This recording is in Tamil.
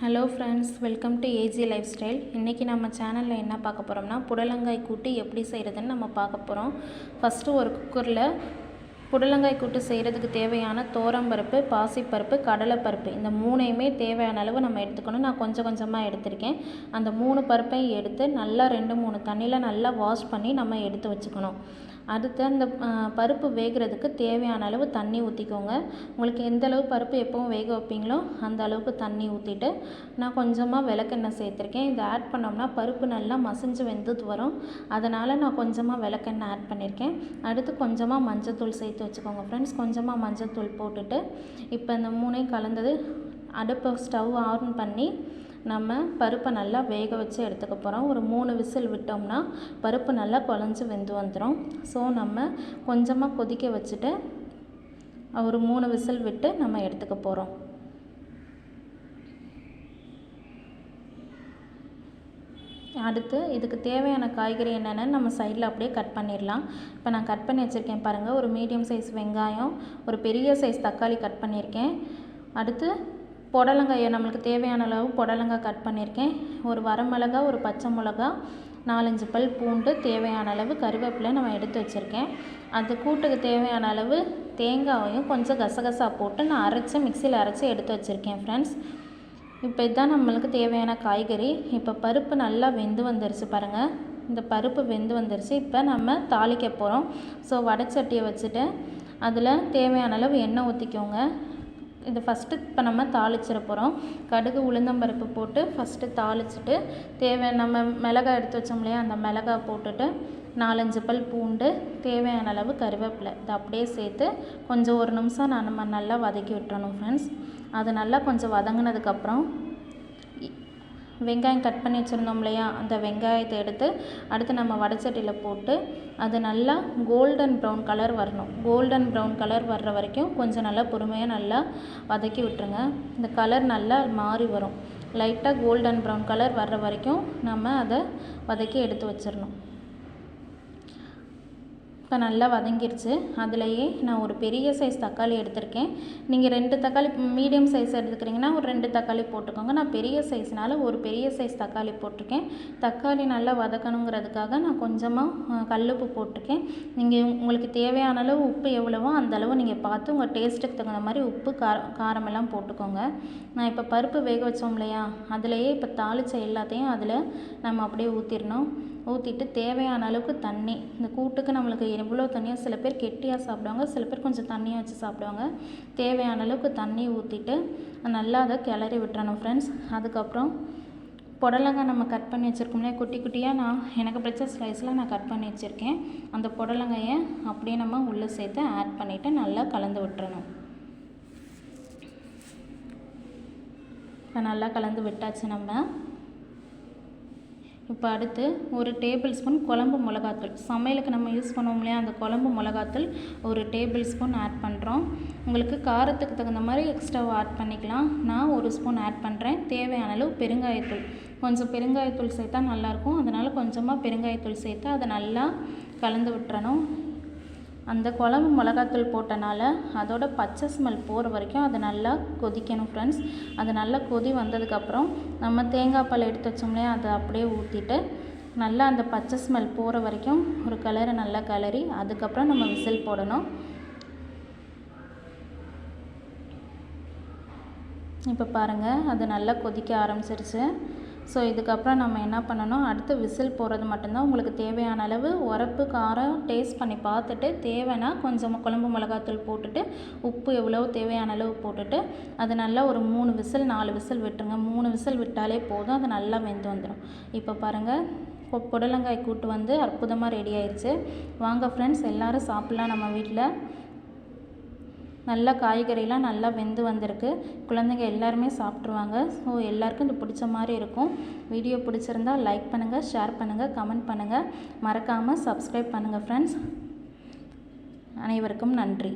Hello friends welcome to AG life style இன்றைக்கி நம்ம சேனலில் என்ன பார்க்க போகிறோம்னா புடலங்காய் கூட்டு எப்படி செய்கிறதுன்னு நம்ம பார்க்க போகிறோம் ஃபஸ்ட்டு ஒரு குக்கரில் புடலங்காய் கூட்டு செய்கிறதுக்கு தேவையான தோரம்பருப்பு பாசிப்பருப்பு கடலைப்பருப்பு. இந்த மூணையுமே தேவையான அளவு நம்ம எடுத்துக்கணும். நான் கொஞ்சம் கொஞ்சமாக எடுத்திருக்கேன். அந்த மூணு பருப்பையும் எடுத்து நல்லா ரெண்டு மூணு தண்ணியில் நல்லா வாஷ் பண்ணி நம்ம எடுத்து வச்சுக்கணும். அடுத்து அந்த பருப்பு வேகிறதுக்கு தேவையான அளவு தண்ணி ஊற்றிக்கோங்க உங்களுக்கு எந்த அளவு பருப்பு எப்போவும் வேக வைப்பீங்களோ அந்த அளவுக்கு தண்ணி ஊற்றிட்டு நான் கொஞ்சமாக விளக்கெண்ணெய் சேர்த்துருக்கேன். இதை ஆட் பண்ணோம்னா பருப்பு நல்லா மசிஞ்சு வெந்துட்டு வரும். அதனால் நான் கொஞ்சமாக விளக்கெண்ணெய் ஆட் பண்ணியிருக்கேன் அடுத்து கொஞ்சமாக மஞ்சத்தூள் சேர்த்து வச்சுக்கோங்க ஃப்ரெண்ட்ஸ் கொஞ்சமாக மஞ்சத்தூள் போட்டுட்டு இப்போ இந்த மூணையும் கலந்தது. அடுப்பை ஸ்டவ் ஆன் பண்ணி நம்ம பருப்பை நல்லா வேக வச்சு எடுத்துக்க போகிறோம் ஒரு மூணு விசில் விட்டோம்னா பருப்பு நல்லா குழஞ்சி வெந்து வந்துடும் ஸோ நம்ம கொஞ்சமாக கொதிக்க வச்சுட்டு ஒரு மூணு விசில் விட்டு நம்ம எடுத்துக்க போகிறோம் அடுத்து இதுக்கு தேவையான காய்கறி என்னென்னு நம்ம சைடில் அப்படியே கட் பண்ணிடலாம். இப்போ நான் கட் பண்ணி வச்சுருக்கேன் பாருங்கள் ஒரு மீடியம் சைஸ் வெங்காயம் ஒரு பெரிய சைஸ் தக்காளி கட் பண்ணியிருக்கேன். அடுத்து புடலங்காயை நம்மளுக்கு தேவையான அளவு புடலங்காய் கட் பண்ணியிருக்கேன். ஒரு வரமிளகா ஒரு பச்சை மிளகா நாலஞ்சு பல் பூண்டு தேவையான அளவு கருவேப்பிலை நம்ம எடுத்து வச்சுருக்கேன். அந்த கூட்டுக்கு தேவையான அளவு தேங்காயையும் கொஞ்சம் கசகசா போட்டு நான் அரைச்சி மிக்சியில் அரைச்சி எடுத்து வச்சுருக்கேன் ஃப்ரெண்ட்ஸ் இப்போ இதுதான் நம்மளுக்கு தேவையான காய்கறி. இப்போ பருப்பு நல்லா வெந்து வந்துருச்சு பாருங்கள் இந்த பருப்பு வெந்து வந்துருச்சு. இப்போ நம்ம தாளிக்க போகிறோம் ஸோ வடச்சட்டியை வச்சுட்டு அதில் தேவையான அளவு எண்ணெய் ஊற்றிக்கோங்க இது ஃபஸ்ட்டு இப்போ நம்ம தாளிச்சிட போகிறோம் கடுகு உளுந்தம்பருப்பு போட்டு ஃபஸ்ட்டு தாளிச்சிட்டு தேவையான நம்ம மிளகாய் எடுத்து வச்சோம் இல்லையா அந்த மிளகாய் போட்டுட்டு நாலஞ்சு பல் பூண்டு தேவையான அளவு கருவேப்பிலை. இதை அப்படியே சேர்த்து கொஞ்சம் ஒரு நிமிஷம் நான் நம்ம நல்லா வதக்கி விட்டுறணும் ஃப்ரெண்ட்ஸ் அது நல்லா கொஞ்சம் வதங்கினதுக்கப்புறம் வெங்காயம் கட் பண்ணி வச்சுருந்தோம் இல்லையா? அந்த வெங்காயத்தை எடுத்து அடுத்து நம்ம வடச்சட்டியில் போட்டு அது நல்லா கோல்டன் ப்ரௌன் கலர் வரணும். கோல்டன் ப்ரௌன் கலர் வர்ற வரைக்கும் கொஞ்சம் நல்லா பொறுமையாக நல்லா வதக்கி விட்டுருங்க. இந்த கலர் நல்லா மாறி வரும். லைட்டாக கோல்டன் ப்ரௌன் கலர் வர்ற வரைக்கும் நம்ம அதை வதக்கி எடுத்து வச்சிடணும் இப்போ நல்லா வதங்கிருச்சு. அதுலேயே நான் ஒரு பெரிய சைஸ் தக்காளி எடுத்திருக்கேன். நீங்கள் ரெண்டு தக்காளி மீடியம் சைஸ் எடுத்துக்கிறீங்கன்னா ஒரு ரெண்டு தக்காளி போட்டுக்கோங்க. நான் பெரிய சைஸ்னால ஒரு பெரிய சைஸ் தக்காளி போட்டிருக்கேன். தக்காளி நல்லா வதக்கணுங்கிறதுக்காக நான் கொஞ்சமாக கல்லுப்பு போட்டிருக்கேன். நீங்கள் உங்களுக்கு தேவையான அளவு உப்பு எவ்வளவோ அந்த அளவு நீங்கள் பார்த்து உங்கள் டேஸ்ட்டுக்கு தகுந்த மாதிரி உப்பு காரம் காரமெல்லாம் போட்டுக்கோங்க. நான் இப்போ பருப்பு வேக வச்சோம் இல்லையா? அதுலேயே இப்போ தாளித்த எல்லாத்தையும் அதில் நம்ம அப்படியே ஊற்றிடணும் ஊற்றிட்டு தேவையான அளவுக்கு தண்ணி. இந்த கூட்டுக்கு நம்மளுக்கு எவ்வளோ தண்ணியோ சில பேர் கெட்டியாக சாப்பிடுவாங்க சில பேர் கொஞ்சம் தண்ணியாக வச்சு சாப்பிடுவாங்க. தேவையான அளவுக்கு தண்ணி ஊற்றிட்டு நல்லா அதை கிளறி விட்டுறணும் ஃப்ரெண்ட்ஸ் அதுக்கப்புறம் புடலங்காய் நம்ம கட் பண்ணி வச்சுருக்கோம்ல குட்டி குட்டியாக நான் எனக்கு பிடிச்ச ஸ்லைஸில் நான் கட் பண்ணி வச்சுருக்கேன். அந்த புடலங்காயை அப்படியே நம்ம உள்ளே சேர்த்து ஆட் பண்ணிவிட்டு நல்லா கலந்து விட்டுறணும். இப்போ நல்லா கலந்து விட்டாச்சு நம்ம. இப்போ அடுத்து ஒரு டேபிள் ஸ்பூன் குழம்பு மிளகாத்தூள். சமையலுக்கு நம்ம யூஸ் பண்ணுவோம் இல்லையா? அந்த குழம்பு மிளகாத்தூள் ஒரு டேபிள் ஸ்பூன் ஆட் பண்ணுறோம் உங்களுக்கு காரத்துக்கு தகுந்த மாதிரி எக்ஸ்ட்ராவை ஆட் பண்ணிக்கலாம். நான் ஒரு ஸ்பூன் ஆட் பண்ணுறேன் தேவையான அளவு பெருங்காயத்தூள். கொஞ்சம் பெருங்காயத்தூள் சேர்த்தா நல்லாயிருக்கும் அதனால் கொஞ்சமாக பெருங்காயத்தூள் சேர்த்து அதை நல்லா கலந்து விட்டுறணும். அந்த குழம்பு மிளகாத்தூள் போட்டனால அதோட பச்சை ஸ்மெல் போகிற வரைக்கும் அதை நல்லா கொதிக்கணும் ஃப்ரெண்ட்ஸ் அது நல்லா கொதி வந்ததுக்கப்புறம் நம்ம தேங்காய் பால் எடுத்து வச்சோம்லையே அதை அப்படியே ஊற்றிட்டு நல்லா அந்த பச்சை ஸ்மெல் போகிற வரைக்கும் ஒரு கலரை நல்லா கலரி அதுக்கப்புறம் நம்ம விசில் போடணும். இப்போ பாருங்கள் அது நல்லா கொதிக்க ஆரம்பிச்சிருச்சு. ஸோ இதுக்கப்புறம் நம்ம என்ன பண்ணணும்? அடுத்து விசில் போடுறது மட்டும்தான் உங்களுக்கு தேவையான அளவு. உரப்பு காரம் டேஸ்ட் பண்ணி பார்த்துட்டு தேவைன்னா கொஞ்சம் குழம்பு மிளகாத்தூள் போட்டுட்டு உப்பு எவ்வளோ தேவையான அளவு போட்டுட்டு அது நல்லா ஒரு மூணு விசில் நாலு விசில் விட்டுருங்க. மூணு விசில் விட்டாலே போதும். அது நல்லா வெந்து வந்துடும் இப்போ பாருங்கள் புடலங்காய் கூட்டு வந்து அற்புதமாக ரெடி ஆயிடுச்சு வாங்க ஃப்ரெண்ட்ஸ் எல்லோரும் சாப்பிட்லாம் நம்ம வீட்டில் நல்லா காய்கறிலாம் நல்லா வெந்து வந்திருக்கு. குழந்தைங்க எல்லாருமே சாப்பிட்ருவாங்க ஸோ எல்லாருக்கும் இது பிடிச்ச மாதிரி இருக்கும். வீடியோ பிடிச்சிருந்தா லைக் பண்ணுங்கள் ஷேர் பண்ணுங்கள் கமெண்ட் பண்ணுங்கள் மறக்காமல் சப்ஸ்கிரைப் பண்ணுங்கள் ஃப்ரெண்ட்ஸ் அனைவருக்கும் நன்றி.